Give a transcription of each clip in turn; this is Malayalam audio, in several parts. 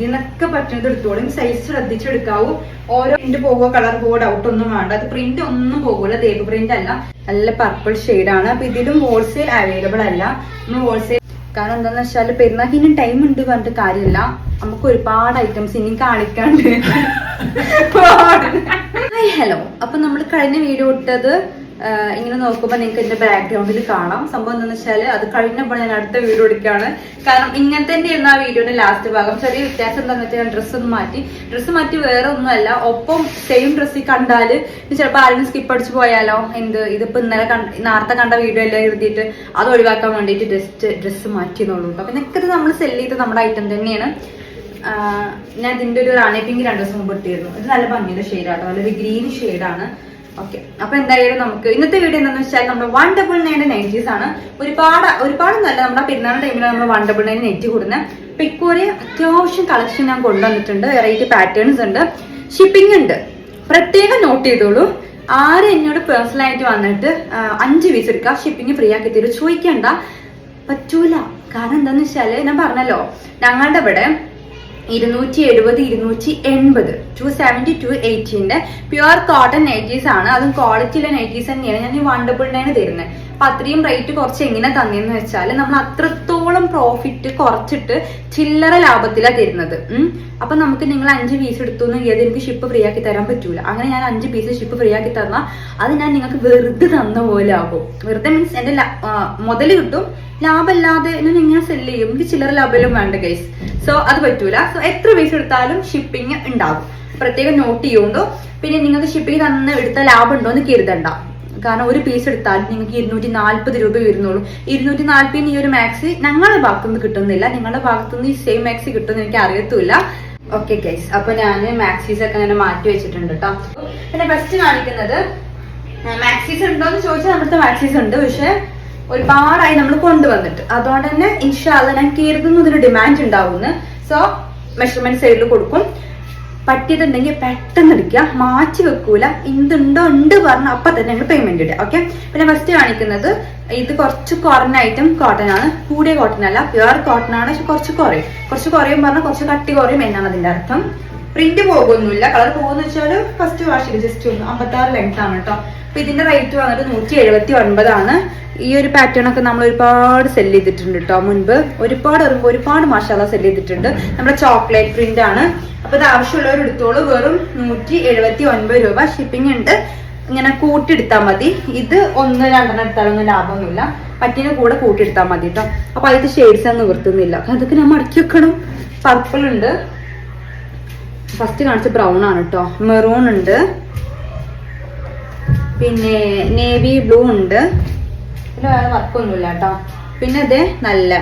ഇതിനൊക്കെ പറ്റുന്നത് എടുത്തോളും സൈസ് ശ്രദ്ധിച്ചെടുക്കാവൂ. ഓരോ പ്രിന്റ് പോകുമോ കളർ പോകുമോ ഡൗട്ട് ഒന്നും വേണ്ട. അത് പ്രിന്റ് ഒന്നും പോകൂല ദേവ് പ്രിന്റ് അല്ല. നല്ല പർപ്പിൾ ആണ്. അപ്പൊ ഇതിലും ഹോൾസെയിൽ അവൈലബിൾ അല്ല. നമ്മൾ ഹോൾസെയിൽ കാരണം എന്താന്ന് വെച്ചാൽ പെരുന്നാൾക്ക് ഇനി ടൈം ഉണ്ട് പറഞ്ഞിട്ട് കാര്യമില്ല. നമുക്ക് ഒരുപാട് ഐറ്റംസ് ഇനിയും കാണിക്കാണ്ട് ഹലോ അപ്പൊ നമ്മൾ കഴിഞ്ഞ വീഡിയോ ഇട്ടത് ഇങ്ങനെ നോക്കുമ്പോൾ നിങ്ങൾക്ക് ഇതിന്റെ ബാക്ക്ഗ്രൗണ്ടിൽ കാണാം. സംഭവം എന്താണെന്ന് വെച്ചാൽ അത് കഴിഞ്ഞപ്പോൾ ഞാൻ അടുത്ത വീഡിയോ എടുക്കുകയാണ്. കാരണം ഇങ്ങനെ തന്നെയായിരുന്നു ആ വീഡിയോന്റെ ലാസ്റ്റ് ഭാഗം. ചെറിയ വ്യത്യാസം എന്താണെന്ന് വെച്ചാൽ ഞാൻ ഡ്രസ്സ് ഒന്ന് മാറ്റി. ഡ്രസ്സ് മാറ്റി വേറെ ഒന്നുമല്ല. ഒപ്പം സെയിം ഡ്രസ്സ് കണ്ടാൽ ചിലപ്പോൾ ആരും സ്കിപ്പ് അടിച്ചു പോയാലോ? എന്ത്? ഇതിപ്പോ ഇന്നലെ കണ്ട നേരത്തെ കണ്ട വീഡിയോ എല്ലാം എഴുതിയിട്ട് അത് ഒഴിവാക്കാൻ വേണ്ടിയിട്ട് ജസ്റ്റ് ഡ്രസ്സ് മാറ്റിയെന്നുള്ളൂ അപ്പൊ നിനക്കത് നമ്മൾ സെൽ ചെയ്ത് നമ്മുടെ ഐറ്റം തന്നെയാണ്. ഞാൻ ഇതിന്റെ ഒരു റാണി പിങ്ക് രണ്ടു ദിവസം മുമ്പ് എടുത്തിരുന്നു. ഇത് നല്ല ഭംഗിയുടെ ഷെയ്ഡാട്ടോ നല്ലൊരു ഗ്രീൻ ഷെയ്ഡാണ് ഓക്കെ അപ്പൊ എന്തായാലും നമുക്ക് ഇന്നത്തെ വീഡിയോ എന്താണെന്ന് വെച്ചാൽ നമ്മുടെ വൺ ഡബിൾ നയൻ നൈറ്റീസ് ആണ്. ഒരുപാട് ഒരുപാട് നല്ല നമ്മുടെ പെരുന്നാൾ ടൈമിൽ നമ്മൾ വൺ ഡബിൾ നയൻ നെറ്റ് കൂടുന്ന അപ്പൊ അത്യാവശ്യം കളക്ഷൻ ഞാൻ കൊണ്ടുവന്നിട്ടുണ്ട്. വെറൈറ്റി പാറ്റേൺസ് ഉണ്ട്. ഷിപ്പിംഗ് ഉണ്ട്. പ്രത്യേകം നോട്ട് ചെയ്തോളൂ. ആരും എന്നോട് പേഴ്സണൽ ആയിട്ട് വന്നിട്ട് അഞ്ച് പീസ് എടുക്കുക ഷിപ്പിംഗ് ഫ്രീ ആക്കി തരും. ചോദിക്കണ്ട. പറ്റൂല. കാരണം എന്താന്ന് വെച്ചാൽ ഞാൻ പറഞ്ഞല്ലോ ഞങ്ങളുടെ ഇവിടെ ഇരുന്നൂറ്റി എഴുപത് ഇരുന്നൂറ്റി എൺപത് ടു സെവന്റി ടു എയ്റ്റീന്റെ പ്യുവർ കോട്ടൺ നൈറ്റീസ് ആണ്. അതും ക്വാളിറ്റിയുള്ള നൈറ്റീസ് തന്നെയാണ് ഞാൻ ഈ ഡബിൾ തരുന്നത്. അപ്പൊ അത്രയും റേറ്റ് കുറച്ച് എങ്ങനെ തന്നെയെന്ന് വെച്ചാൽ നമ്മൾ അത്രത്തോളം പ്രോഫിറ്റ് കുറച്ചിട്ട് ചില്ലറ ലാഭത്തിലാണ് തരുന്നത്. അപ്പൊ നമുക്ക് നിങ്ങൾ അഞ്ച് പീസ് എടുത്തു എന്ന് എനിക്ക് ഷിപ്പ് ഫ്രീ ആക്കി തരാൻ പറ്റൂല. അങ്ങനെ ഞാൻ അഞ്ച് പീസ് ഷിപ്പ് ഫ്രീ ആക്കി തന്നാൽ അത് ഞാൻ നിങ്ങൾക്ക് വെറുതെ തന്ന പോലെ ആകും. വെറുതെ മീൻസ് എന്റെ മുതൽ കിട്ടും. ലാഭമില്ലാതെ ഞാൻ എങ്ങനെ സെല്ല് ചെയ്യും? എനിക്ക് ചില്ലറ ലാഭമെല്ലാം വേണ്ട ഗൈസ് സോ അത് പറ്റൂല. സോ എത്ര പീസ് എടുത്താലും ഷിപ്പിംഗ് ഉണ്ടാകും പ്രത്യേകം നോട്ട് ചെയ്യുണ്ടോ? പിന്നെ നിങ്ങൾക്ക് ഷിപ്പിംഗ് തന്ന് എടുത്ത ലാഭം ഉണ്ടോ എന്ന് കരുതണ്ട. കാരണം ഒരു പീസ് എടുത്താൽ നിങ്ങൾക്ക് ഇരുന്നൂറ്റി നാല്പത് രൂപ വരുന്നുള്ളൂ. ഇരുന്നൂറ്റി നാല്പതിന് ഈ ഒരു മാക്സി ഞങ്ങളുടെ ഭാഗത്തുനിന്ന് കിട്ടുന്നില്ല. നിങ്ങളുടെ ഭാഗത്തുനിന്ന് ഈ സെയിം മാക്സി കിട്ടുമെന്ന് എനിക്ക് അറിയത്തില്ല ഓക്കെ ഗൈസ് അപ്പൊ ഞാൻ മാക്സീസ് ഒക്കെ അങ്ങനെ മാറ്റി വെച്ചിട്ടുണ്ട് കേട്ടോ പിന്നെ ഫസ്റ്റ് കാണിക്കുന്നത് മാക്സീസ് ഉണ്ടോ എന്ന് ചോദിച്ചാൽ നമ്മുടെ മാക്സീസ് ഉണ്ട്. പക്ഷെ ഒരുപാടായി നമ്മൾ കൊണ്ടുവന്നിട്ട്. അതുകൊണ്ട് തന്നെ ഇൻഷാല്ല ഞാൻ കരുതുന്നു ഡിമാൻഡ് ഉണ്ടാവുന്നു സോ മെഷർമെന്റ് സൈഡിൽ കൊടുക്കും. പറ്റിയതുണ്ടെങ്കിൽ പെട്ടെന്ന് എടുക്കുക. മാറ്റി വെക്കൂല. എന്തുണ്ടോ ഉണ്ട് പറഞ്ഞ അപ്പൊ തന്നെ ഞങ്ങൾ പേയ്മെന്റ് ഇടുക. ഓക്കെ പിന്നെ ഫസ്റ്റ് കാണിക്കുന്നത് ഇത് കുറച്ച് കുറഞ്ഞ ഐറ്റം കോട്ടൺ ആണ്. കൂടിയ കോട്ടൺ അല്ല പ്യുവർ കോട്ടൺ ആണ്. കുറച്ച് കുറയും. കുറച്ച് കുറയും പറഞ്ഞാൽ കുറച്ച് കട്ടി കുറയും എന്നാണ് അതിന്റെ അർത്ഥം. പ്രിന്റ് പോകുന്നില്ല കളർ പോകുന്ന വെച്ചാൽ ഫസ്റ്റ് വാഷിൽ ജസ്റ്റ് ഒന്ന് അമ്പത്താറ് ലെങ്ത് ആണ് കേട്ടോ അപ്പൊ ഇതിന്റെ റേറ്റ് വന്നിട്ട് നൂറ്റി എഴുപത്തി ഒൻപതാണ് ഈ ഒരു പാറ്റേൺ ഒക്കെ നമ്മൾ ഒരുപാട് സെൽ ചെയ്തിട്ടുണ്ട് കേട്ടോ മുൻപ്. ഒരുപാട് ഇറങ്ങുമ്പോൾ ഒരുപാട് മാഷാല സെൽ ചെയ്തിട്ടുണ്ട്. നമ്മുടെ ചോക്ലേറ്റ് പ്രിന്റ് ആണ്. അപ്പൊ ഇത് ആവശ്യമുള്ളവർ എടുത്തോളൂ. വെറും നൂറ്റി എഴുപത്തി ഒൻപത് രൂപ ഷിപ്പിംഗ് ഉണ്ട്. ഇങ്ങനെ കൂട്ടിയെടുത്താൽ മതി. ഇത് ഒന്ന് രണ്ടെണ്ണം എടുത്താലൊന്നും ലാഭമൊന്നുമില്ല. പറ്റിന് കൂടെ കൂട്ടിയെടുത്താൽ മതി കേട്ടോ അപ്പൊ അതിന്റെ ഷെയ്ഡ്സ് ഒന്നും നിവർത്തുന്നില്ല. അതൊക്കെ ഞാൻ മടക്കി വെക്കണം. പർപ്പിൾ ഉണ്ട്. ഫസ്റ്റ് കാണിച്ച ബ്രൗൺ ആണ് കേട്ടോ മെറൂൺ ഉണ്ട്. പിന്നെ നേവി ബ്ലൂ ഉണ്ട്. ഇതിൽ വേറെ വർക്കൊന്നുമില്ല കേട്ടോ പിന്നെ ഇത് നല്ല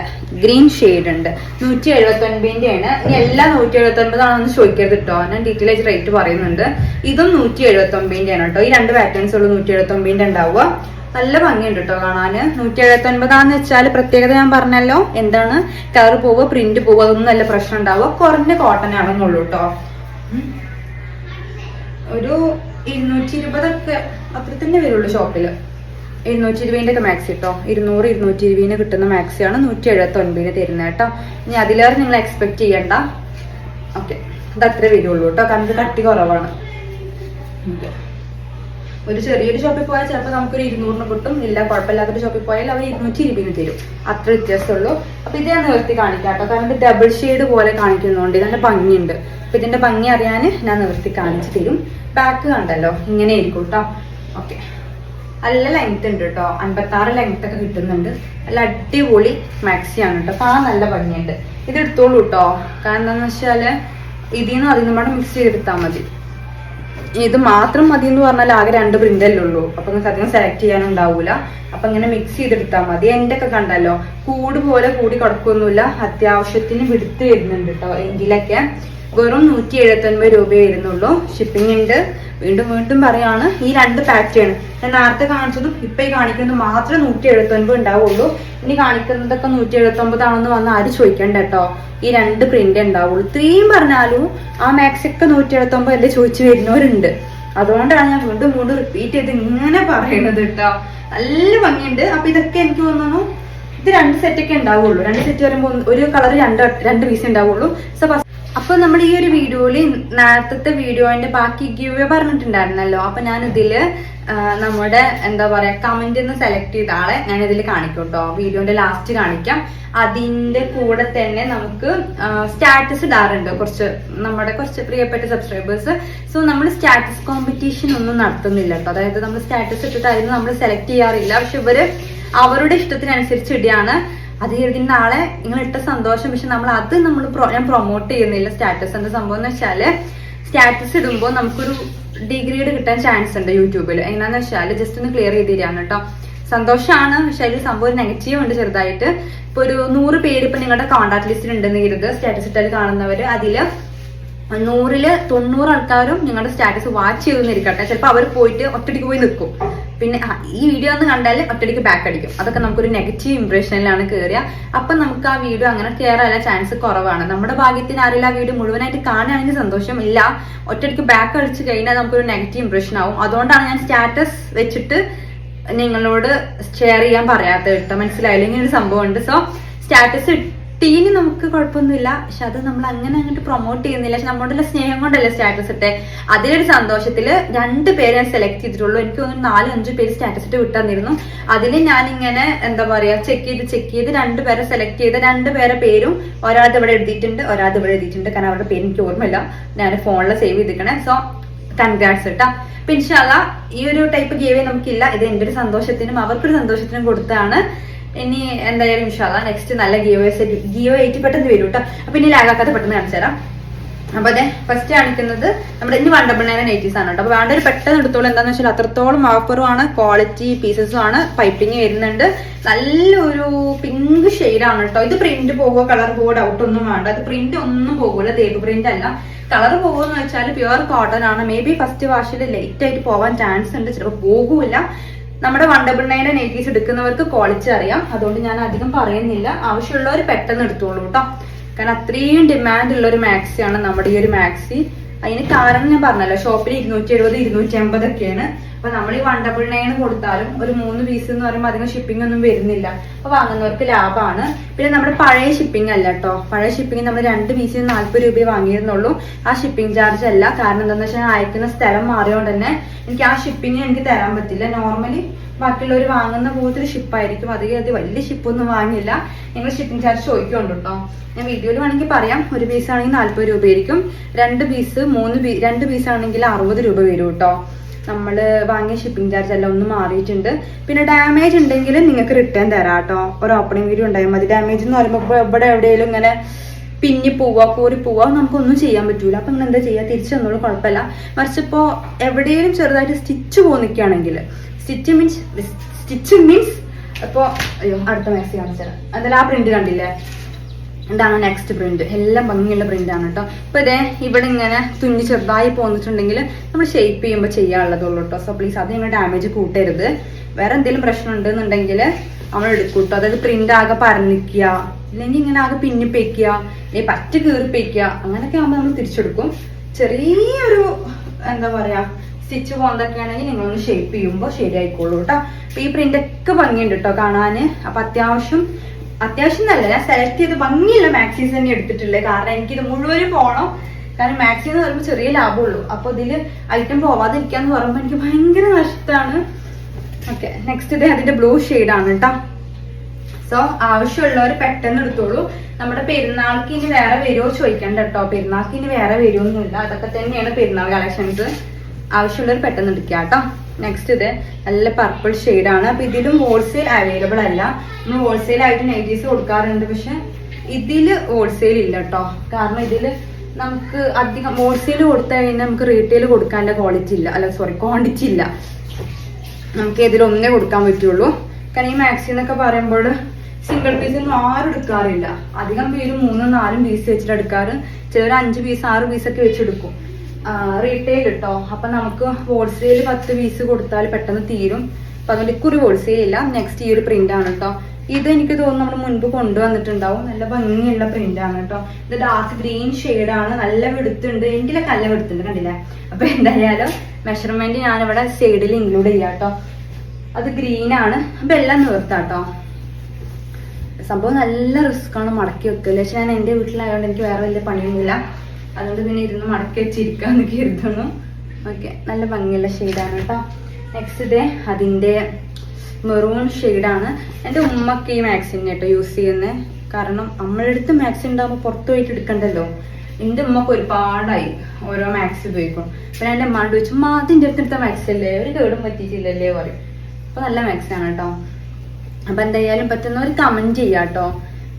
ഗ്രീൻ ഷെയ്ഡ് ഉണ്ട്. നൂറ്റി എഴുപത്തി ഒൻപതിന്റെ ആണ് ഇനി എല്ലാം നൂറ്റി എഴുപത്തി ഒൻപതാണെന്ന് ചോദിക്കരുത് കേട്ടോ ഞാൻ ഡീറ്റെയിൽ ആയിട്ട് റേറ്റ് പറയുന്നുണ്ട്. ഇതും നൂറ്റി എഴുപത്തി ഒൻപതിന്റെ ആണ് കേട്ടോ ഈ രണ്ട് പാറ്റേൺസ് ഉള്ളൂ നൂറ്റി എഴുപത്തി ഒൻപതിന്റെ ഉണ്ടാവുക. നല്ല ഭംഗിയുണ്ട് കേട്ടോ കാണാന് നൂറ്റി എഴുപത്തി ഒൻപതാന്ന് വെച്ചാൽ പ്രത്യേകത ഞാൻ പറഞ്ഞല്ലോ. എന്താണ്? കളർ പോവുക പ്രിന്റ് പോവുക അതൊന്നും നല്ല പ്രശ്നം ഉണ്ടാവുക. കുറഞ്ഞ കോട്ടൺ ആണെന്നുള്ളൂ കേട്ടോ. ഒരു ഇരുന്നൂറ്റി ഇരുപതൊക്കെ അത്ര തന്നെ വരുള്ളൂ ഷോപ്പിൽ ഇരുന്നൂറ്റി ഇരുപതിന്റെ ഒക്കെ മാക്സി കേട്ടോ? ഇരുന്നൂറ് ഇരുന്നൂറ്റി ഇരുപതിന് കിട്ടുന്ന മാക്സിയാണ് നൂറ്റി എഴുപത്തി ഒൻപതിന് തരുന്നത് കേട്ടോ. ഇനി അതിലേറെ നിങ്ങൾ എക്സ്പെക്ട് ചെയ്യണ്ട. ഓക്കെ ഇത് അത്രേ വരുള്ളൂ കേട്ടോ. കാരണം കട്ടി കുറവാണ്. Okay. ഒരു ചെറിയൊരു ഷോപ്പിൽ പോയാൽ ചിലപ്പോൾ നമുക്കൊരു ഇരുന്നൂറിന് കിട്ടും. ഇല്ല കുഴപ്പമില്ലാത്തൊരു ഷോപ്പിൽ പോയാൽ അവർ ഇരുന്നൂറ്റി ഇരുപതിന് തരും. അത്ര വ്യത്യാസമുള്ളൂ. അപ്പൊ ഇത് ഞാൻ നിവർത്തി കാണിക്കാം കേട്ടോ. കാരണം ഇത് ഡബിൾ ഷെയ്ഡ് പോലെ കാണിക്കുന്നുണ്ട് നല്ല ഭംഗിയുണ്ട്. അപ്പൊ ഇതിന്റെ ഭംഗി അറിയാൻ ഞാൻ നിവർത്തി കാണിച്ചു തരും. ബാക്ക് കണ്ടല്ലോ ഇങ്ങനെ ആയിരിക്കും കേട്ടോ. ഓക്കെ നല്ല ലെങ്ത് ഉണ്ട് കേട്ടോ. അൻപത്തി ആറ് ലെങ്ത് ഒക്കെ കിട്ടുന്നുണ്ട്. നല്ല അടിപൊളി മാക്സി ആണ് കേട്ടോ. കാണാൻ നല്ല ഭംഗിയുണ്ട്. ഇത് എടുത്തോളൂ കേട്ടോ. കാരണം എന്താണെന്ന് വെച്ചാൽ ഇതിൽ നിന്നും അതിൽ നിന്നും മിക്സ് ചെയ്തെടുത്താൽ മതി. ഇത് മാത്രം മതി എന്ന് പറഞ്ഞാൽ ആകെ രണ്ട് പ്രിന്റ് അല്ലേ ഉള്ളൂ. അപ്പൊ നിങ്ങൾക്ക് അധികം സെലക്ട് ചെയ്യാനുണ്ടാവൂല. അപ്പൊ ഇങ്ങനെ മിക്സ് ചെയ്തെടുത്താൽ മതി. എന്റെ ഒക്കെ കണ്ടല്ലോ കൂട് പോലെ കൂടി കിടക്കൊന്നുമില്ല അത്യാവശ്യത്തിന് വിടുത്ത് വരുന്നുണ്ട് കേട്ടോ എങ്കിലൊക്കെ. വെറും നൂറ്റി എഴുപത്തി ഒൻപത് രൂപയേ വരുന്നുള്ളൂ ഷിപ്പിംഗ് ഉണ്ട്. വീണ്ടും വീണ്ടും പറയാണ് ഈ രണ്ട് പാറ്റേൺ ഞാൻ നേരത്തെ കാണിച്ചതും ഇപ്പൊ ഈ കാണിക്കുന്നത് മാത്രമേ നൂറ്റി എഴുപത്തി ഒൻപത് ഉണ്ടാവുള്ളൂ. ഇനി കാണിക്കുന്നതൊക്കെ നൂറ്റി ഒമ്പതാണെന്ന് വന്ന് ആര് ചോദിക്കണ്ട കേട്ടോ. ഈ രണ്ട് പ്രിന്റ് ഉണ്ടാവുള്ളൂ. ഇത്രയും പറഞ്ഞാലും ആ മാക്സ് ഒക്കെ നൂറ്റി എഴുപത്തി ഒമ്പത് അല്ലേ ചോദിച്ചു വരുന്നവരുണ്ട്. അതുകൊണ്ടാണ് ഞാൻ വീണ്ടും വീണ്ടും റിപ്പീറ്റ് ചെയ്ത് ഇങ്ങനെ പറയണത് കേട്ടോ. നല്ല ഭംഗിയുണ്ട്. അപ്പൊ ഇതൊക്കെ എനിക്ക് തോന്നുന്നു ഇത് രണ്ട് സെറ്റ് ഒക്കെ ഉണ്ടാവുള്ളൂ. രണ്ട് സെറ്റ് വരുമ്പോൾ ഒരു കളർ രണ്ട് രണ്ട് പീസ് ഉണ്ടാവുള്ളൂ. സോ അപ്പൊ നമ്മൾ ഈ ഒരു വീഡിയോയിൽ നേരത്തെ വീഡിയോന്റെ ബാക്കി ഗിവ് പറഞ്ഞിട്ടുണ്ടായിരുന്നല്ലോ. അപ്പൊ ഞാൻ ഇതിൽ നമ്മുടെ എന്താ പറയാ കമന്റ് നിന്ന് സെലക്ട് ചെയ്ത ആളെ ഞാൻ ഇതിൽ കാണിക്കും കേട്ടോ വീഡിയോന്റെ ലാസ്റ്റ് കാണിക്കാം. അതിന്റെ കൂടെ തന്നെ നമുക്ക് സ്റ്റാറ്റസ് ഇടാറുണ്ട് കുറച്ച് നമ്മുടെ കുറച്ച് പ്രിയപ്പെട്ട സബ്സ്ക്രൈബേഴ്സ് സോ നമ്മൾ സ്റ്റാറ്റസ് കോമ്പറ്റീഷൻ ഒന്നും നടത്തുന്നില്ല കേട്ടോ. അതായത് നമ്മൾ സ്റ്റാറ്റസ് ഇട്ടിട്ടായിരുന്നു നമ്മൾ സെലക്ട് ചെയ്യാറില്ല. പക്ഷെ ഇവർ അവരുടെ ഇഷ്ടത്തിനനുസരിച്ച് ഇടുകയാണ്. അത് കരുതി നാളെ നിങ്ങൾ ഇട്ട സന്തോഷം പക്ഷെ നമ്മൾ അത് നമ്മൾ ഞാൻ പ്രൊമോട്ട് ചെയ്യുന്നില്ല സ്റ്റാറ്റസ് എന്താ സംഭവം എന്ന് വെച്ചാൽ സ്റ്റാറ്റസ് ഇടുമ്പോൾ നമുക്കൊരു ഡിഗ്രീഡ് കിട്ടാൻ ചാൻസ് ഉണ്ട് യൂട്യൂബിൽ എങ്ങനെയാന്ന് വെച്ചാൽ ജസ്റ്റ് ഒന്ന് ക്ലിയർ ചെയ്ത് തരാണ് കേട്ടോ. സന്തോഷമാണ് പക്ഷെ അതിൽ സംഭവം നെഗറ്റീവ് ഉണ്ട് ചെറുതായിട്ട്. ഇപ്പൊ ഒരു നൂറ് പേര് ഇപ്പൊ നിങ്ങളുടെ കോൺടാക്ട് ലിസ്റ്റിൽ ഉണ്ടെന്ന് കരുത് സ്റ്റാറ്റസ് ഇട്ടാൽ കാണുന്നവര് അതിൽ നൂറിൽ തൊണ്ണൂറ് ആൾക്കാരും നിങ്ങളുടെ സ്റ്റാറ്റസ് വാച്ച് ചെയ്തെന്നിരിക്കട്ടെ ചിലപ്പോൾ അവർ പോയിട്ട് ഒറ്റയ്ക്ക് പോയി നിൽക്കും. പിന്നെ ഈ വീഡിയോ ഒന്ന് കണ്ടാൽ ഒറ്റടിക്ക് ബാക്ക് അടിക്കും. അതൊക്കെ നമുക്കൊരു നെഗറ്റീവ് ഇംപ്രഷനിലാണ് കയറുക അപ്പൊ നമുക്ക് ആ വീഡിയോ അങ്ങനെ കയറാനുള്ള ചാൻസ് കുറവാണ്. നമ്മുടെ ഭാഗ്യത്തിന് ആരെങ്കിലും ആ വീഡിയോ മുഴുവനായിട്ട് കാണുകയാണെങ്കിൽ സന്തോഷം ഇല്ല ഒറ്റടിക്ക് ബാക്ക് അടിച്ച് കഴിഞ്ഞാൽ നമുക്കൊരു നെഗറ്റീവ് ഇംപ്രഷൻ ആവും. അതുകൊണ്ടാണ് ഞാൻ സ്റ്റാറ്റസ് വെച്ചിട്ട് നിങ്ങളോട് ഷെയർ ചെയ്യാൻ പറയാത്ത കേട്ടോ. മനസ്സിലായില്ലെങ്കിൽ ഒരു സംഭവം ഉണ്ട് സോ സ്റ്റാറ്റസ് ഇട്ടീന് നമുക്ക് കുഴപ്പമൊന്നുമില്ല. പക്ഷെ അത് നമ്മൾ അങ്ങനെ അങ്ങോട്ട് പ്രൊമോട്ട് ചെയ്യുന്നില്ല. പക്ഷെ നമ്മളുടെ സ്നേഹം കൊണ്ടല്ലേ സ്റ്റാറ്റസ് ഇട്ടെ. അതിലൊരു സന്തോഷത്തിൽ രണ്ട് പേര് ഞാൻ സെലക്ട് ചെയ്തിട്ടുള്ളൂ. എനിക്ക് തോന്നുന്നു നാല് അഞ്ചു പേര് സ്റ്റാറ്റസ് ഇട്ട് വിട്ടന്നിരുന്നു. അതിൽ ഞാൻ ഇങ്ങനെ എന്താ പറയാ ചെക്ക് ചെയ്ത് ചെക്ക് ചെയ്ത് രണ്ട് പേരെ സെലക്ട് ചെയ്ത രണ്ട് പേരെ പേരും ഒരാൾ ഇവിടെ എഴുതിയിട്ടുണ്ട് ഒരാൾ ഇവിടെ എഴുതിയിട്ടുണ്ട്. കാരണം അവരുടെ പേര് എനിക്ക് ഓർമ്മയില്ല. ഞാൻ ഫോണിൽ സേവ് ചെയ്തിരിക്കണേ. സോ കൺഗ്രാറ്റ്സ് കേട്ടോ പിൻഷാല ഈ ഒരു ടൈപ്പ് ഗീവേ നമുക്കില്ല. ഇത് എന്റെ ഒരു സന്തോഷത്തിനും അവർക്കൊരു സന്തോഷത്തിനും കൊടുത്താണ് ഇനി എന്തായാലും ഇൻഷാല്ല നെക്സ്റ്റ് നല്ല ഗിയോ ഗിയോ ആയിട്ട് പെട്ടെന്ന് വരും കേട്ടോ അപ്പൊ ഇനി ലാഗാക്കാതെ പെട്ടെന്ന് കാണിച്ചു തരാം. അപ്പൊ അതെ ഫസ്റ്റ് കാണിക്കുന്നത് നമ്മുടെ ഇനി വണ്ടബണ്ണേന നൈറ്റീസ് ആണ് കേട്ടോ അപ്പൊ വേണ്ട ഒരു പെട്ടെന്ന് എടുത്തോളൂ. എന്താന്ന് വെച്ചാൽ അത്രത്തോളം ഓഫറും ക്വാളിറ്റി പീസസും ആണ് പൈപ്പിംഗ് വരുന്നുണ്ട്. നല്ലൊരു പിങ്ക് ആണ് കേട്ടോ ഇത് പ്രിന്റ് പോവോ കളർ പോവോ ഡൗട്ട് ഒന്നും വേണ്ട. അത് പ്രിന്റ് ഒന്നും പോകൂല തേപ്പ് പ്രിന്റ് അല്ല. കളർ പോകുമെന്ന് വെച്ചാൽ പ്യുവർ കോട്ടൺ ആണ്. മേ ബി ഫസ്റ്റ് വാഷിൽ ലേറ്റ് ആയിട്ട് പോകാൻ ചാൻസ് ഉണ്ട്. ചിലപ്പോൾ പോകൂല നമ്മുടെ വൺ ഡബിൾ നയന്റെ നെയ്റ്റീസ് എടുക്കുന്നവർക്ക് ക്വാളിറ്റി അറിയാം. അതുകൊണ്ട് ഞാൻ അധികം പറയുന്നില്ല. ആവശ്യമുള്ളവർ പെട്ടെന്ന് എടുത്തോളൂ കേട്ടോ കാരണം അത്രയും ഡിമാൻഡ് ഉള്ള ഒരു മാക്സിയാണ് നമ്മുടെ ഈ ഒരു മാക്സി അതിന് കാരണം ഞാൻ പറഞ്ഞല്ലോ ഷോപ്പിൽ ഇരുന്നൂറ്റി എഴുപത് ഇരുന്നൂറ്റി അമ്പത് ഒക്കെയാണ് അപ്പൊ നമ്മൾ ഈ ഡബിൾ നയൻ കൊടുത്താലും ഒരു മൂന്ന് പീസ് എന്ന് പറയുമ്പോൾ അധികം ഷിപ്പിംഗ് ഒന്നും വരുന്നില്ല. അപ്പൊ വാങ്ങുന്നവർക്ക് ലാഭമാണ്. പിന്നെ നമ്മുടെ പഴയ ഷിപ്പിംഗ് അല്ല കേട്ടോ പഴയ ഷിപ്പിംഗ് നമ്മൾ രണ്ട് പീസിന് നാല്പത് രൂപയെ വാങ്ങിയിരുന്നുള്ളൂ. ആ ഷിപ്പിംഗ് ചാർജ് അല്ല. കാരണം എന്താണെന്ന് വെച്ചാൽ അയക്കുന്ന സ്ഥലം മാറിയോണ്ട് തന്നെ എനിക്ക് ആ ഷിപ്പിംഗ് എനിക്ക് തരാൻ പറ്റില്ല. നോർമലി ബാക്കിയുള്ളവർ വാങ്ങുന്ന പോലത്തെ ഷിപ്പായിരിക്കും അധികം അത് വലിയ ഷിപ്പൊന്നും വാങ്ങില്ല നിങ്ങൾ ഷിപ്പിംഗ് ചാർജ് ചോദിക്കുന്നുണ്ട് കേട്ടോ ഞാൻ വീഡിയോയിൽ വേണമെങ്കിൽ പറയാം. ഒരു പീസ് ആണെങ്കിൽ നാല്പത് രൂപയായിരിക്കും. രണ്ട് പീസ് മൂന്ന് രണ്ട് പീസ് ആണെങ്കിൽ അറുപത് രൂപ വരും കേട്ടോ നമ്മൾ വാങ്ങിയ ഷിപ്പിംഗ് ചാർജ് എല്ലാം ഒന്ന് മാറിയിട്ടുണ്ട്. പിന്നെ ഡാമേജ് ഉണ്ടെങ്കിൽ നിങ്ങൾക്ക് റിട്ടേൺ തരാം കേട്ടോ ഒരു ഓപ്പണിംഗ് വീഡിയോ ഉണ്ടായാൽ മതി. ഡാമേജ് എന്ന് പറയുമ്പോൾ എവിടെ എവിടെയെങ്കിലും ഇങ്ങനെ പിന്നി പോവുക കൂറി പോവുക നമുക്കൊന്നും ചെയ്യാൻ പറ്റൂല. അപ്പൊ നിങ്ങൾ എന്താ ചെയ്യുക തിരിച്ചു തന്നോളൂ കുഴപ്പമില്ല. മറിച്ച് ഇപ്പോൾ എവിടെയെങ്കിലും ചെറുതായിട്ട് സ്റ്റിച്ച് പോന്നിക്കുകയാണെങ്കിൽ സ്റ്റിച്ച് മീൻസ് സ്റ്റിച്ച് മീൻസ് അപ്പോൾ അയ്യോ അടുത്ത മാക്സി കാണിച്ചത് എന്തായാലും ആ പ്രിന്റ് കണ്ടില്ലേ? ഇതാണ് നെക്സ്റ്റ് പ്രിന്റ് എല്ലാം ഭംഗിയുള്ള പ്രിന്റ് ആണ് കേട്ടോ ഇപ്പൊ ഇതേ ഇവിടെ ഇങ്ങനെ തുന്നി ചെറുതായി പോന്നിട്ടുണ്ടെങ്കിൽ നമ്മൾ ഷേപ്പ് ചെയ്യുമ്പോൾ ചെയ്യാനുള്ളതുള്ളൂ കേട്ടോ സോ പ്ലീസ് അത് നിങ്ങൾ ഡാമേജ് കൂട്ടരുത്. വേറെ എന്തെങ്കിലും പ്രശ്നം ഉണ്ടെന്നുണ്ടെങ്കിൽ നമ്മൾ എടുക്കും അതായത് പ്രിന്റ് ആകെ പരന്നിക്കുക അല്ലെങ്കിൽ ഇങ്ങനെ ആകെ പിന്നിപ്പിക്കുക അല്ലെങ്കിൽ പറ്റ കീർപ്പിക്കുക അങ്ങനെയൊക്കെ ആകുമ്പോൾ നമ്മൾ തിരിച്ചെടുക്കും. ചെറിയൊരു എന്താ പറയാ സ്റ്റിച്ച് പോകുന്നതൊക്കെ ആണെങ്കിൽ നിങ്ങളൊന്ന് ഷേപ്പ് ചെയ്യുമ്പോൾ ശരിയായിക്കോളൂ കേട്ടോ അപ്പൊ ഈ പ്രിന്റ് ഒക്കെ ഭംഗിയുണ്ട് കേട്ടോ കാണാന് അപ്പൊ അത്യാവശ്യം അത്യാവശ്യം നല്ല ഞാൻ സെലക്ട് ചെയ്ത് ഭംഗിയുള്ള മാക്സീസ് തന്നെ എടുത്തിട്ടുള്ളത്. കാരണം എനിക്ക് ഇത് മുഴുവനും പോകണം കാരണം മാക്സി എന്ന് പറയുമ്പോൾ ചെറിയ ലാഭമുള്ളൂ. അപ്പൊ ഇതിൽ ഐറ്റം പോവാതിരിക്കാന്ന് പറയുമ്പോൾ എനിക്ക് ഭയങ്കര നഷ്ടമാണ് ഓക്കെ നെക്സ്റ്റ് ഇത് അതിന്റെ ബ്ലൂ ആണ് കേട്ടോ സോ ആവശ്യമുള്ളവർ പെട്ടെന്ന് എടുത്തോളൂ. നമ്മുടെ പെരുന്നാൾക്ക് ഇനി വേറെ വരുമോ ചോദിക്കണ്ട കേട്ടോ പെരുന്നാൾക്ക് ഇനി വേറെ വരുമൊന്നുമില്ല അതൊക്കെ തന്നെയാണ് പെരുന്നാൾ കളക്ഷൻസ് ആവശ്യമുള്ളവർ പെട്ടെന്ന് എടുക്കുക കേട്ടോ നെക്സ്റ്റ് ഇത് നല്ല പർപ്പിൾ ആണ്. അപ്പൊ ഇതിലും ഹോൾസെയിൽ അവൈലബിൾ അല്ല. നമ്മൾ ഹോൾസെയിൽ ആയിട്ട് നൈറ്റീസ് കൊടുക്കാറുണ്ട്. പക്ഷെ ഇതിൽ ഹോൾസെയിൽ ഇല്ല കേട്ടോ കാരണം ഇതിൽ നമുക്ക് അധികം ഹോൾസെയിൽ കൊടുത്തു കഴിഞ്ഞാൽ നമുക്ക് റീറ്റെയിൽ കൊടുക്കാന്റെ ക്വാളിറ്റി ഇല്ല. അല്ല സോറി ക്വാണ്ടിറ്റി ഇല്ല. നമുക്ക് ഇതിൽ ഒന്നേ കൊടുക്കാൻ പറ്റുള്ളൂ. കാരണം ഈ മാക്സി എന്നൊക്കെ പറയുമ്പോൾ സിംഗിൾ പീസ് ഒന്നും ആരും എടുക്കാറില്ല. അധികം പേര് മൂന്നും നാലും പീസ് വെച്ചിട്ട് എടുക്കാറ്. ചിലർ അഞ്ച് പീസ് ആറ് പീസൊക്കെ വെച്ചെടുക്കും റീറ്റെയിൽ കിട്ടോ അപ്പൊ നമുക്ക് ഹോൾസെയിൽ പത്ത് പീസ് കൊടുത്താൽ പെട്ടെന്ന് തീരും. അപ്പൊ അതുകൊണ്ട് ഇക്കുറി ഹോൾസെയിൽ ഇല്ല. നെക്സ്റ്റ് ഈ ഒരു പ്രിന്റ് ആണ് കേട്ടോ ഇത് എനിക്ക് തോന്നുന്നു നമ്മൾ മുൻപ് കൊണ്ടുവന്നിട്ടുണ്ടാവും. നല്ല ഭംഗിയുള്ള പ്രിന്റ് ആണ് കേട്ടോ ഇത് ഡാർക്ക് ഗ്രീൻ ആണ്. നല്ല വെടുത്തുണ്ട് എനിക്കിലൊക്കെ നല്ല വെടുത്തുണ്ട് കണ്ടില്ലേ? അപ്പൊ എന്തായാലും മെഷർമെന്റ് ഞാൻ ഇവിടെ സൈഡിൽ ഇൻക്ലൂഡ് ചെയ്യാം കേട്ടോ അത് ഗ്രീൻ ആണ്. അപ്പൊ എല്ലാം നിർത്താട്ടോ സംഭവം നല്ല റിസ്ക് ആണ് മടക്കി വെക്കുക പക്ഷെ ഞാൻ എന്റെ വീട്ടിലായതുകൊണ്ട് എനിക്ക് വേറെ വലിയ പണിയൊന്നുമില്ല. അതുകൊണ്ട് പിന്നെ ഇരുന്ന് മടക്കി വെച്ചിരിക്കാന്ന് കരുതുന്നു. ഓക്കെ നല്ല ഭംഗിയുള്ള ഷെയ്ഡാണ് കേട്ടോ. നെക്സ്റ്റ് ഇതേ അതിന്റെ മെറൂൺ ഷെയ്ഡാണ് എന്റെ ഉമ്മക്ക് ഈ മാക്സിൻ കേട്ടോ യൂസ് ചെയ്യുന്നത് കാരണം നമ്മളുടെ അടുത്ത് മാക്സി ഉണ്ടാകുമ്പോൾ പുറത്ത് പോയിട്ട് എടുക്കണ്ടല്ലോ. എന്റെ ഉമ്മക്ക് ഒരുപാടായി ഓരോ മാക്സ് ഉപയോഗിക്കും. പിന്നെ എന്റെ ഉമ്മാണ്ട് ചോദിച്ചു ഉമ്മ അതിന്റെ അടുത്ത് എടുത്ത മാക്സ് അല്ലേ ഒരു കേടും പറ്റിയിട്ടില്ലല്ലേ? പറയും. അപ്പോൾ നല്ല മാക്സ് ആണ് കേട്ടോ അപ്പൊ എന്തായാലും പറ്റുന്നവർ കമന്റ് ചെയ്യാം കേട്ടോ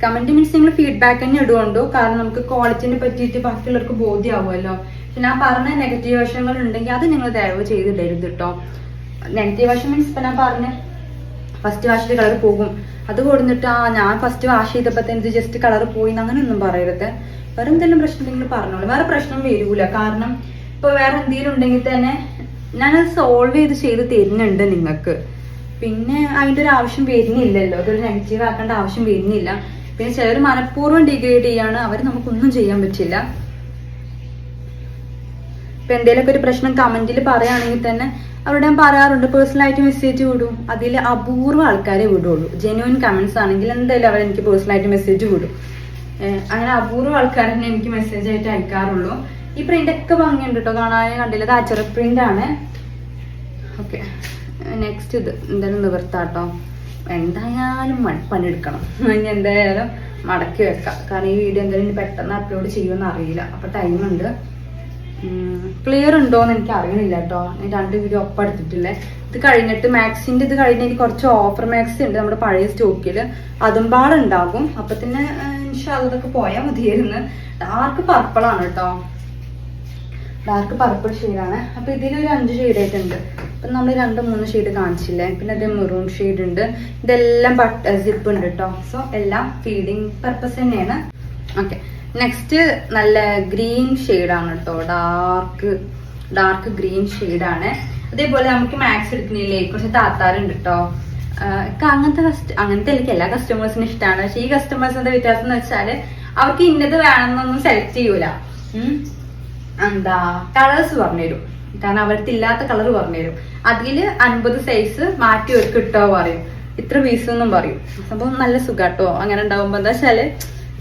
കമന്റ് മീൻസ് നിങ്ങൾ ഫീഡ്ബാക്ക് തന്നെ ഇടുകൊണ്ടു? കാരണം നമുക്ക് ക്വാളിറ്റിനെ പറ്റിയിട്ട് ബാക്കിയുള്ളവർക്ക് ബോധ്യമാവുമല്ലോ പിന്നെ ഞാൻ പറഞ്ഞ നെഗറ്റീവ് വശങ്ങൾ ഉണ്ടെങ്കിൽ അത് നിങ്ങൾ ദയവ് ചെയ്തിടരുത് കേട്ടോ നെഗറ്റീവ് വശം മീൻസ് ഇപ്പൊ ഞാൻ പറഞ്ഞ ഫസ്റ്റ് വാഷിൽ കളർ പോകും. അത് കൊടുത്തിട്ട് ആ ഞാൻ ഫസ്റ്റ് വാഷ് ചെയ്തപ്പോ തന്നെ ജസ്റ്റ് കളർ പോയി എന്ന് അങ്ങനെ ഒന്നും പറയരുത്. വേറെ എന്തെങ്കിലും പ്രശ്നം നിങ്ങൾ പറഞ്ഞോളൂ. വേറെ പ്രശ്നം വരൂല. കാരണം ഇപ്പൊ വേറെ എന്തെങ്കിലും ഉണ്ടെങ്കിൽ തന്നെ ഞാനത് സോൾവ് ചെയ്ത് ചെയ്ത് തരുന്നുണ്ട് നിങ്ങൾക്ക്. പിന്നെ അതിന്റെ ഒരു ആവശ്യം വരുന്നില്ലല്ലോ. അതൊരു നെഗറ്റീവ് ആക്കേണ്ട ആവശ്യം വരുന്നില്ല. പിന്നെ ചിലർ മനഃപൂർവം ഡിഗ്രേഡ് ചെയ്യാണ്. അവർ നമുക്കൊന്നും ചെയ്യാൻ പറ്റില്ല. ഇപ്പൊ എന്തെങ്കിലുമൊക്കെ ഒരു പ്രശ്നം കമന്റിൽ പറയുകയാണെങ്കിൽ തന്നെ അവരോട് ഞാൻ പറയാറുണ്ട്. പേഴ്സണൽ ആയിട്ട് മെസ്സേജ് വിടും. അതിൽ അപൂർവ ആൾക്കാരെ വിടുള്ളൂ. ജെന്യൂൻ കമന്റ്സ് ആണെങ്കിൽ എന്തായാലും അവർ എനിക്ക് പേഴ്സണൽ ആയിട്ട് മെസ്സേജ് വിടും. അങ്ങനെ അപൂർവ ആൾക്കാരെ തന്നെ എനിക്ക് മെസ്സേജ് ആയിട്ട് അയക്കാറുള്ളൂ. ഈ പ്രിന്റ് ഒക്കെ ഭംഗിയുണ്ട് കേട്ടോ. കാണാൻ കണ്ടില്ല ഇത് അച്ചറ പ്രിന്റ് ആണ്. ഓക്കെ നെക്സ്റ്റ് ഇത്. എന്തായാലും നിവർത്താട്ടോ. എന്തായാലും പണിയെടുക്കണം ഇനി എന്തായാലും മടക്കി വെക്കാം. കാരണം ഈ വീഡിയോ എന്തായാലും പെട്ടെന്ന് അപ്ലോഡ് ചെയ്യുമെന്ന് അറിയില്ല. അപ്പൊ ടൈമുണ്ട് ക്ലിയർ ഉണ്ടോന്ന് എനിക്ക് അറിയണില്ല കേട്ടോ ഞാൻ രണ്ട് വീഡിയോ ഒപ്പം എടുത്തിട്ടില്ലേ. ഇത് കഴിഞ്ഞിട്ട് മാക്സിന്റെ ഇത് കഴിഞ്ഞ് എനിക്ക് കുറച്ച് ഓഫർ മാക്സ് ഉണ്ട് നമ്മുടെ പഴയ സ്റ്റോക്കിൽ അതും പാടുണ്ടാകും അപ്പൊ തന്നെ ഇൻഷാ അതൊക്കെ പോയാൽ മതിയായിരുന്നു. ഡാർക്ക് പർപ്പിളാണ് കേട്ടോ ഡാർക്ക് പർപ്പിൾ ഷെയ്ഡാണ് അപ്പൊ ഇതിലൊരു അഞ്ച് ഷെയ്ഡ് ആയിട്ടുണ്ട് നമ്മൾ രണ്ട് മൂന്ന് ഷെയ്ഡ് കാണിച്ചില്ലേ? പിന്നെ അത് മെറൂൺ ഷെയ്ഡ് ഉണ്ട്. ഇതെല്ലാം ബട്ട് സിപ്പ് ഉണ്ട് കേട്ടോ സോ എല്ലാം ഫീഡിങ് പർപ്പസ് തന്നെയാണ്. ഓക്കെ നെക്സ്റ്റ് നല്ല ഗ്രീൻ ആണ് കേട്ടോ ഡാർക്ക് ഡാർക്ക് ഗ്രീൻ ആണ്. അതേപോലെ നമുക്ക് മാക്സ് എടുക്കുന്നില്ലേ കുറച്ച് താത്താറുണ്ട് കേട്ടോ അങ്ങനത്തെ കസ്റ്റ അങ്ങനത്തെ എനിക്ക് എല്ലാ കസ്റ്റമേഴ്സിനും ഇഷ്ടമാണ് പക്ഷെ ഈ കസ്റ്റമേഴ്സിന്റെ വ്യത്യാസം എന്ന് വെച്ചാൽ അവർക്ക് ഇന്നത് വേണമെന്നൊന്നും സെലക്ട് ചെയ്യൂല. എന്താ കളേഴ്സ് പറഞ്ഞുതരും. കാരണം അവർക്ക് ഇല്ലാത്ത കളർ പറഞ്ഞുതരും. അതിൽ അൻപത് സൈസ് മാറ്റി ഒരു കിട്ടോ പറയും. ഇത്ര പീസ് എന്നും പറയും. അപ്പം നല്ല സുഖാട്ടോ. അങ്ങനെ ഉണ്ടാവുമ്പോ എന്താ വെച്ചാൽ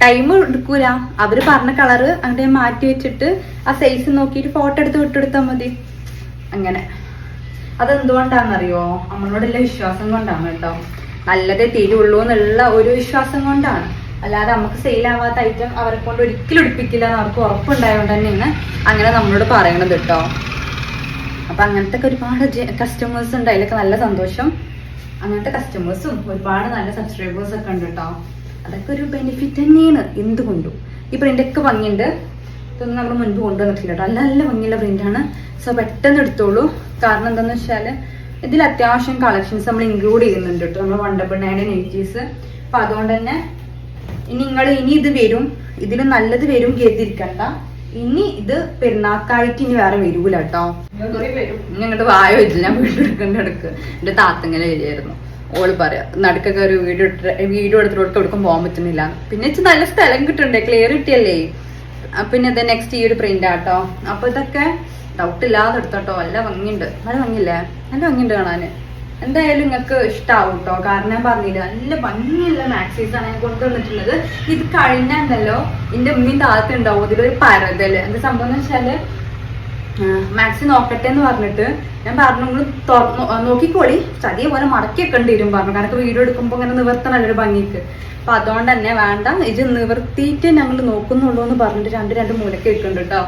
ടൈം എടുക്കൂല. അവർ പറഞ്ഞ കളറ് അങ്ങനെ മാറ്റി വെച്ചിട്ട് ആ സൈസ് നോക്കിയിട്ട് ഫോട്ടോ എടുത്ത് വിട്ടെടുത്താൽ മതി. അങ്ങനെ. അതെന്തുകൊണ്ടാണെന്നറിയോ? നമ്മളോടുള്ള വിശ്വാസം കൊണ്ടാണ് കേട്ടോ. നല്ലതേ തീരുള്ളൂ എന്നുള്ള ഒരു വിശ്വാസം കൊണ്ടാണ്. അല്ലാതെ നമുക്ക് സെയിൽ ആവാത്ത ഐറ്റം അവരെ കൊണ്ട് ഒരിക്കലും എടുപ്പിക്കില്ല എന്ന് അവർക്ക് ഉറപ്പുണ്ടായതുകൊണ്ട് തന്നെയാണ് അങ്ങനെ നമ്മളോട് പറയണത് കേട്ടോ. അപ്പൊ അങ്ങനത്തെ ഒരുപാട് കസ്റ്റമേഴ്സ് ഉണ്ട്. അതിലൊക്കെ നല്ല സന്തോഷം. അങ്ങനത്തെ കസ്റ്റമേഴ്സും ഒരുപാട് നല്ല സബ്സ്ക്രൈബേഴ്സ് ഒക്കെ ഉണ്ട് കേട്ടോ. അതൊക്കെ ഒരു ബെനിഫിറ്റ് തന്നെയാണ് എന്തുകൊണ്ടും. ഈ പ്രിന്റ് ഒക്കെ ഭംഗിയുണ്ട്. ഇതൊന്നും നമ്മൾ മുൻപ് കൊണ്ടുവന്നിട്ടില്ല കേട്ടോ. നല്ല നല്ല ഭംഗിയുള്ള പ്രിന്റാണ് സോ പെട്ടെന്ന് എടുത്തോളൂ. കാരണം എന്താണെന്ന് വെച്ചാൽ ഇതിൽ അത്യാവശ്യം കളക്ഷൻസ് നമ്മൾ ഇൻക്ലൂഡ് ചെയ്യുന്നുണ്ട് കേട്ടോ. നമ്മൾ വൺ ഡബിൾ നയൻ എയ്റ്റീസ് അപ്പൊ അതുകൊണ്ട് തന്നെ ഇനി നിങ്ങൾ ഇനി ഇത് വരും ഇതിന് നല്ലത് വരും കേട്ടിരിക്കണ്ട ഇനി ഇത് പെരുന്നാക്കായിട്ട് ഇനി വേറെ വരൂല കേട്ടോ. ഇനി അങ്ങോട്ട് വായ വെച്ചില്ല ഞാൻ വീടെടുക്കേണ്ട ഇടയ്ക്ക്. എന്റെ താത്തങ്ങനെ വരികയായിരുന്നു. ഓൾ പറയാ നടുക്കൊക്കെ ഒരു വീഡിയോ വീഡിയോ എടുത്തിട്ട് കൊടുക്കും പോകാൻ പറ്റുന്നില്ല. പിന്നെ ഇച്ചിരി നല്ല സ്ഥലം കിട്ടണ്ടേ ക്ലിയർ കിട്ടിയല്ലേ? പിന്നെ ഇത് നെക്സ്റ്റ് ഈ ഒരു പ്രിന്റ് ആട്ടോ അപ്പൊ ഇതൊക്കെ ഡൗട്ട് ഇല്ലാതെ എടുത്തോട്ടോ നല്ല ഭംഗിയുണ്ട്. നല്ല ഭംഗിയില്ലേ? നല്ല ഭംഗിയുണ്ട് കാണാന്. എന്തായാലും നിങ്ങൾക്ക് ഇഷ്ടാവും കേട്ടോ കാരണം ഞാൻ പറഞ്ഞില്ല നല്ല ഭംഗിയുള്ള മാക്സീസ് ആണ് ഞാൻ കൊണ്ടുവന്നിട്ടുള്ളത്. ഇത് കഴിഞ്ഞാണ്ടല്ലോ എന്റെ ഉമ്മയും താഴത്ത് ഉണ്ടാവും ഇതിലൊരു പരതൽ. എന്താ സംഭവം വെച്ചാൽ മാക്സി നോക്കട്ടെ എന്ന് പറഞ്ഞിട്ട് ഞാൻ പറഞ്ഞു നിങ്ങൾ തുറന്നു നോക്കിക്കോളി. പോലെ മടക്കി വെക്കേണ്ടി വരും പറഞ്ഞു. കാരണം വീഡിയോ എടുക്കുമ്പോൾ ഇങ്ങനെ നിവർത്തണല്ലോ ഒരു ഭംഗിക്ക്. അപ്പൊ അതുകൊണ്ട് തന്നെ വേണ്ട ഇത് നിവർത്തിയിട്ട് ഞങ്ങൾ നോക്കുന്നുള്ളൂ എന്ന് പറഞ്ഞിട്ട് രണ്ട് രണ്ട് മൂലക്ക് വെക്കുന്നുണ്ട് കേട്ടോ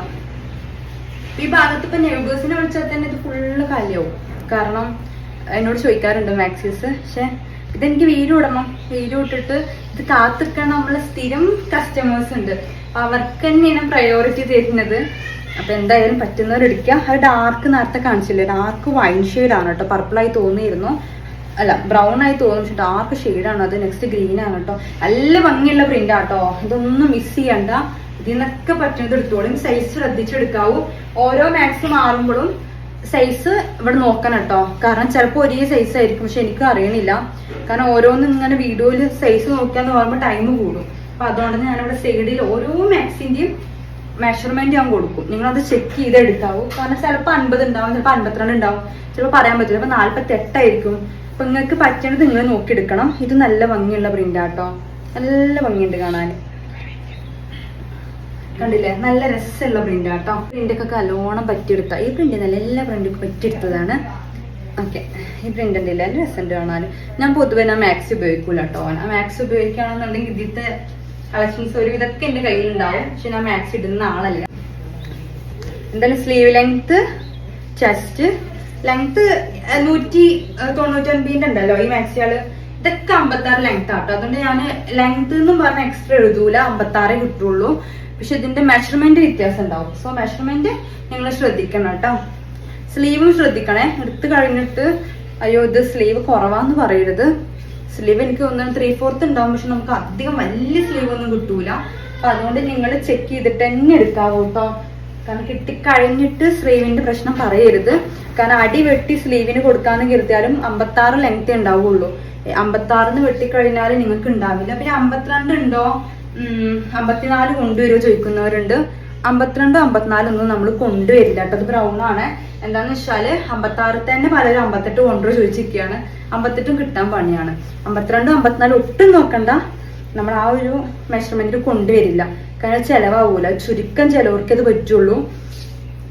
ഈ ഭാഗത്ത് ഇപ്പൊ നെയ്ബേഴ്സിനെ വിളിച്ചാൽ തന്നെ ഇത് ഫുള്ള് കാലിയാവും. കാരണം എന്നോട് ചോദിക്കാറുണ്ട് മാക്സിസ് പക്ഷെ ഇതെനിക്ക് വീഡിയോ ഇടണം വീഡിയോ ഇട്ടിട്ട് ഇത് കാത്തിരിക്കാൻ നമ്മളെ സ്ഥിരം കസ്റ്റമേഴ്സ് ഉണ്ട്. അപ്പൊ അവർക്ക് തന്നെയാണ് പ്രയോറിറ്റി തരുന്നത്. അപ്പൊ എന്തായാലും പറ്റുന്നവർ എടുക്കാം. അത് ഡാർക്ക് നേരത്തെ കാണിച്ചില്ലേ? ഡാർക്ക് വൈൻ ആണ് കേട്ടോ. പർപ്പിളായി തോന്നിയിരുന്നു. അല്ല ബ്രൗൺ ആയി തോന്നും പക്ഷെ ഡാർക്ക് ഷെയ്ഡാണ് അത് നെക്സ്റ്റ് ഗ്രീൻ ആണ് കേട്ടോ. നല്ല ഭംഗിയുള്ള പ്രിന്റ് ആട്ടോ ഇതൊന്നും മിസ് ചെയ്യണ്ട. ഇതിൽ നിന്നൊക്കെ പറ്റുന്നത് എടുത്തോളും. സൈസ് ശ്രദ്ധിച്ചെടുക്കാവൂ. ഓരോ മാക്സ് മാറുമ്പോഴും സൈസ് ഇവിടെ നോക്കണം കേട്ടോ. കാരണം ചിലപ്പോൾ ഒരേ സൈസ് ആയിരിക്കും. പക്ഷെ എനിക്ക് അറിയണില്ല. കാരണം ഓരോന്നും ഇങ്ങനെ വീഡിയോയിൽ സൈസ് നോക്കിയാന്ന് പറയുമ്പോൾ ടൈം കൂടും. അപ്പൊ അതുകൊണ്ട് ഞാൻ ഇവിടെ സൈഡിൽ ഓരോ മാക്സിന്റെയും മെഷർമെന്റ് ഞാൻ കൊടുക്കും. നിങ്ങൾ അത് ചെക്ക് ചെയ്ത് എടുക്കാവൂ കാരണം ചിലപ്പോൾ അൻപത് ഉണ്ടാവും ചിലപ്പോൾ അൻപത്തിരണ്ട് ഉണ്ടാവും. ചിലപ്പോൾ പറയാൻ പറ്റില്ല. അപ്പോൾ നാല്പത്തി എട്ടായിരിക്കും അപ്പൊ നിങ്ങൾക്ക് പറ്റണത് നിങ്ങൾ നോക്കിയെടുക്കണം. ഇത് നല്ല ഭംഗിയുള്ള പ്രിന്റ് ആട്ടോ നല്ല ഭംഗിയുണ്ട് കാണാൻ. കണ്ടില്ലേ? നല്ല രസമുള്ള പ്രിന്റ് ആട്ടോ പ്രിന്റ് ഒക്കെ നല്ലോണം പറ്റിയെടുത്ത. ഈ പ്രിന്റ് നല്ല എല്ലാ പ്രിന്റും പറ്റിയെടുത്തതാണ്. ഓക്കെ ഈ പ്രിന്റ് ഉണ്ടല്ലേ നല്ല രസമുണ്ട് കാണാനും ഞാൻ പൊതുവെ ഞാൻ മാക്സ് ഉപയോഗിക്കൂല കേട്ടോ ആ മാക്സ് ഉപയോഗിക്കുകയാണെന്നുണ്ടെങ്കിൽ ഇതിത്തെ കളക്ഷൻസ് ഒരു ഇതൊക്കെ എന്റെ കയ്യിലുണ്ടാവും. പക്ഷെ ഞാൻ മാക്സ് ഇടുന്ന ആളല്ല. എന്തായാലും സ്ലീവ് ലെങ്ത് ചെസ്റ്റ് ലെങ്ത് നൂറ്റി തൊണ്ണൂറ്റൊൻപതിന്റെ ഉണ്ടല്ലോ ഈ മാക്സിയാൾ ഇതൊക്കെ അമ്പത്താറ് ലെങ്ത് ആട്ടോ അതുകൊണ്ട് ഞാൻ ലെങ്ത് എന്നും പറഞ്ഞ എക്സ്ട്രാ എഴുതൂല. അമ്പത്താറേ കിട്ടുള്ളൂ. പക്ഷെ ഇതിന്റെ മെഷർമെന്റ് വ്യത്യാസം ഉണ്ടാവും. സോ മെഷർമെന്റ് നിങ്ങൾ ശ്രദ്ധിക്കണം കേട്ടോ. സ്ലീവും ശ്രദ്ധിക്കണേ. എടുത്തു കഴിഞ്ഞിട്ട് അയ്യോ ഇത് സ്ലീവ് കുറവാന്ന് പറയരുത്. സ്ലീവ് എനിക്ക് തോന്നുന്നു ത്രീ ഫോർത്ത് ഉണ്ടാവും. പക്ഷെ നമുക്ക് അധികം വലിയ സ്ലീവ് ഒന്നും കിട്ടൂല. അപ്പൊ അതുകൊണ്ട് നിങ്ങൾ ചെക്ക് ചെയ്തിട്ട് തന്നെ എടുക്കാവൂ കേട്ടോ. കാരണം കിട്ടിക്കഴിഞ്ഞിട്ട് സ്ലീവിന്റെ പ്രശ്നം പറയരുത്. കാരണം അടി വെട്ടി സ്ലീവിന് കൊടുക്കാന്ന് കരുതിയാലും അമ്പത്താറ് ലെങ്ത് ഉണ്ടാവുള്ളൂ. അമ്പത്താറിന്ന് വെട്ടിക്കഴിഞ്ഞാൽ നിങ്ങൾക്ക് ഉണ്ടാവില്ല. പിന്നെ അമ്പത്തിരണ്ട് ഉണ്ടോ? അമ്പത്തിനാല് കൊണ്ടുവരുമോ ചോദിക്കുന്നവരുണ്ട്. അമ്പത്തിരണ്ടും അമ്പത്തിനാലൊന്നും നമ്മൾ കൊണ്ടുവരില്ല കേട്ടോ. അത് ബ്രൗൺ ആണ്. എന്താണെന്ന് വെച്ചാൽ അമ്പത്താറ് തന്നെ പലരും അമ്പത്തെട്ട് കൊണ്ടുവരും ചോദിച്ചിരിക്കുകയാണ്. അമ്പത്തെട്ടും കിട്ടാൻ പണിയാണ്. അമ്പത്തിരണ്ടും അമ്പത്തിനാലും ഒട്ടും നോക്കണ്ട. നമ്മൾ ആ ഒരു മെഷർമെന്റ് കൊണ്ടുവരില്ല. കാരണം ചെലവാകൂല ചുരുക്കം ചിലവർക്ക് അത് പറ്റുള്ളൂ.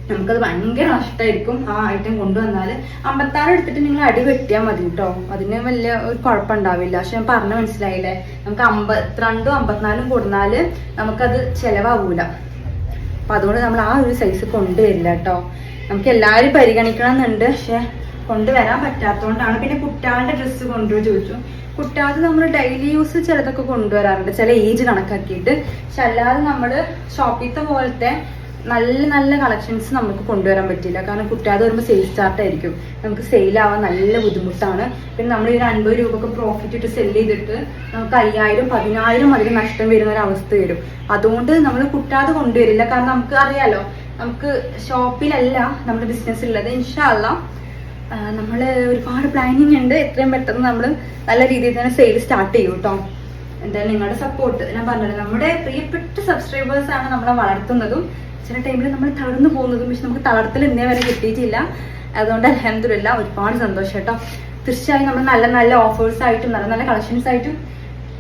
നമുക്കത് ഭയങ്കര നഷ്ടമായിരിക്കും ആ ഐറ്റം കൊണ്ടുവന്നാൽ അമ്പത്താറ് എടുത്തിട്ട് നിങ്ങൾ അടി വെട്ടിയാൽ മതി കേട്ടോ അതിന് വലിയ ഒരു കുഴപ്പമുണ്ടാവില്ല. പക്ഷെ ഞാൻ പറഞ്ഞ മനസ്സിലായില്ലേ? നമുക്ക് അമ്പത്തിരണ്ടും അമ്പത്തിനാലും കൊടുന്നാൽ നമുക്കത് ചെലവാകൂല അപ്പൊ അതുകൊണ്ട് നമ്മൾ ആ ഒരു സൈസ് കൊണ്ടുവരില്ല കേട്ടോ നമുക്ക് എല്ലാവരും പരിഗണിക്കണം എന്നുണ്ട് പക്ഷെ കൊണ്ടുവരാൻ പറ്റാത്തതുകൊണ്ടാണ്. പിന്നെ കുട്ടികളുടെ ഡ്രസ്സ് കൊണ്ടുവരും ചോദിച്ചു. കുട്ടികളുടെ നമ്മൾ ഡെയിലി യൂസ് ചിലതൊക്കെ കൊണ്ടുവരാറുണ്ട്. ചില ഏജ് കണക്കാക്കിയിട്ട്. പക്ഷെ അല്ലാതെ നമ്മൾ ഷോപ്പിത്തെ പോലത്തെ നല്ല നല്ല കളക്ഷൻസ് നമുക്ക് കൊണ്ടുവരാൻ പറ്റില്ല കാരണം കുറ്റാതെ വരുമ്പോൾ സെയിൽ സ്റ്റാർട്ട് ആയിരിക്കും. നമുക്ക് സെയിൽ ആവാൻ നല്ല ബുദ്ധിമുട്ടാണ്. പിന്നെ നമ്മൾ ഒരു അൻപത് രൂപക്ക് പ്രോഫിറ്റ് ഇട്ട് സെൽ ചെയ്തിട്ട് നമുക്ക് അയ്യായിരം പതിനായിരം അതിന് നഷ്ടം വരുന്ന ഒരു അവസ്ഥ വരും. അതുകൊണ്ട് നമ്മൾ കുട്ടാതെ കൊണ്ടുവരില്ല. കാരണം നമുക്ക് അറിയാലോ നമുക്ക് ഷോപ്പിലല്ല നമ്മുടെ ബിസിനസ് ഉള്ളത്. ഇൻഷാല്ല നമ്മൾ ഒരുപാട് പ്ലാനിങ് ഉണ്ട്. എത്രയും പെട്ടെന്ന് നമ്മൾ നല്ല രീതിയിൽ തന്നെ സെയിൽ സ്റ്റാർട്ട് ചെയ്യും കേട്ടോ എന്തായാലും നിങ്ങളുടെ സപ്പോർട്ട് ഞാൻ പറഞ്ഞത് നമ്മുടെ പ്രിയപ്പെട്ട സബ്സ്ക്രൈബേഴ്സ് ആണ് നമ്മളെ വളർത്തുന്നതും ചില ടൈമിൽ നമ്മൾ തളർന്നു പോകുന്നതും പക്ഷെ നമുക്ക് തളർത്തൽ ഇന്നേ വരെ കിട്ടിയിട്ടില്ല. അതുകൊണ്ട് അലഹമില്ല ഒരുപാട് സന്തോഷം കേട്ടോ. തീർച്ചയായും നമ്മൾ നല്ല നല്ല ഓഫേഴ്സ് ആയിട്ടും നല്ല നല്ല കളക്ഷൻസ് ആയിട്ടും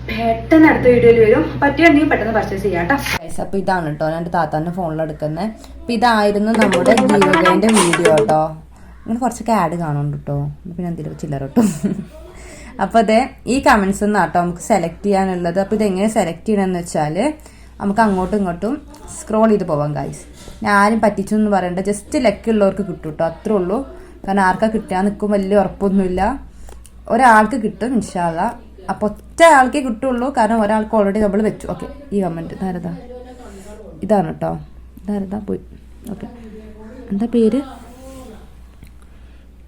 പെട്ടെന്ന് അടുത്ത വീഡിയോയിൽ വരും. പറ്റുകയാണെങ്കിൽ പെട്ടെന്ന് പർച്ചേസ് ചെയ്യാം കേട്ടോ. അപ്പൊ ഇതാണ് കേട്ടോ എന്റെ എന്റെ താത്താന്റെ ഫോണിൽ എടുക്കുന്നത് അപ്പൊ ഇതായിരുന്നു നമ്മുടെ ഗീവകേന്റെ വീഡിയോ കേട്ടോ. ഇങ്ങനെ കുറച്ചൊക്കെ ആഡ് കാണുന്നുണ്ട് കേട്ടോ. പിന്നെ എന്തെങ്കിലും ചില്ലറ കേട്ടോ. അപ്പൊ അതെ ഈ കമന്റ്സ് നിന്നാട്ടോ നമുക്ക് സെലക്ട് ചെയ്യാനുള്ളത്. അപ്പൊ ഇത് എങ്ങനെ സെലക്ട് ചെയ്യണമെന്ന് വെച്ചാൽ നമുക്ക് അങ്ങോട്ടും ഇങ്ങോട്ടും സ്ക്രോൾ ചെയ്ത് പോവാം ഗായ്സ് ഞാൻ ആരും പറ്റിച്ചു എന്ന് പറയണ്ട. ജസ്റ്റ് ലക്കുള്ളവർക്ക് കിട്ടും കേട്ടോ. അത്രേ ഉള്ളൂ. കാരണം ആർക്കാ കിട്ടാൻ നിൽക്കും വലിയ ഉറപ്പൊന്നുമില്ല. ഒരാൾക്ക് കിട്ടും ഇൻഷാല്ല അപ്പൊ ഒറ്റ ആൾക്കേ കിട്ടുള്ളൂ. കാരണം ഒരാൾക്ക് ഓൾറെഡി നമ്മൾ വെച്ചു. ഓക്കെ ഈ കമന്റ് ഇതാരതാ ഇതാണ് കേട്ടോ. ഇതാരതാ പോയി. ഓക്കെ എന്താ പേര്?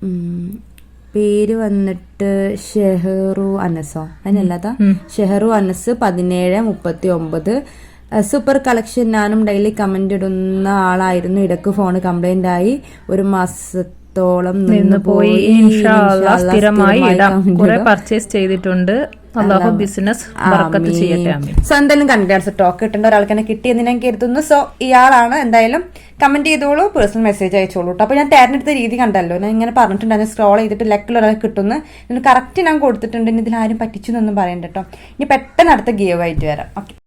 ഉം, പേര് വന്നിട്ട് ഷെഹറു അനസോ. അതിനല്ലാതാ ഷെഹറു അനസ് പതിനേഴ് മുപ്പത്തി ഒമ്പത്. സൂപ്പർ കളക്ഷൻ ഞാനും ഡെയിലി കമന്റ് ഇടുന്ന ആളായിരുന്നു. ഇടയ്ക്ക് ഫോൺ കംപ്ലൈന്റ് ആയി. ഒരു മാസത്തോളം നിന്ന് പോയി. സ്ഥിരമായി. പർച്ചേസ് ചെയ്തിട്ടുണ്ട്. അള്ളാഹു ബിസിനസ് ചെയ്യട്ടെ സോ എന്തായാലും സ്റ്റോക്ക് കിട്ടേണ്ട ഒരാൾക്ക് തന്നെ കിട്ടിയെന്ന് ഞാൻ കരുതുന്നു. സോ ഇയാളാണ് എന്തായാലും കമന്റ് ചെയ്തോളൂ. പേഴ്സണൽ മെസ്സേജ് അയച്ചോളൂ കേട്ടോ അപ്പൊ ഞാൻ തെരഞ്ഞെടുത്ത രീതി കണ്ടല്ലോ. ഞാൻ ഇങ്ങനെ പറഞ്ഞിട്ടുണ്ടായിരുന്നു സ്ക്രോൾ ചെയ്തിട്ട് ലെക്കിൽ ഒരാൾ കിട്ടുന്നു. ഇതിന് കറക്റ്റ് ഞാൻ കൊടുത്തിട്ടുണ്ട്. ഇനി ഇതിൽ ആരും പറ്റിച്ചു എന്നൊന്നും പറയണ്ട കേട്ടോ ഇനി പെട്ടെന്ന് അടുത്ത ഗീവ് ആയിട്ട് വരാം. ഓക്കെ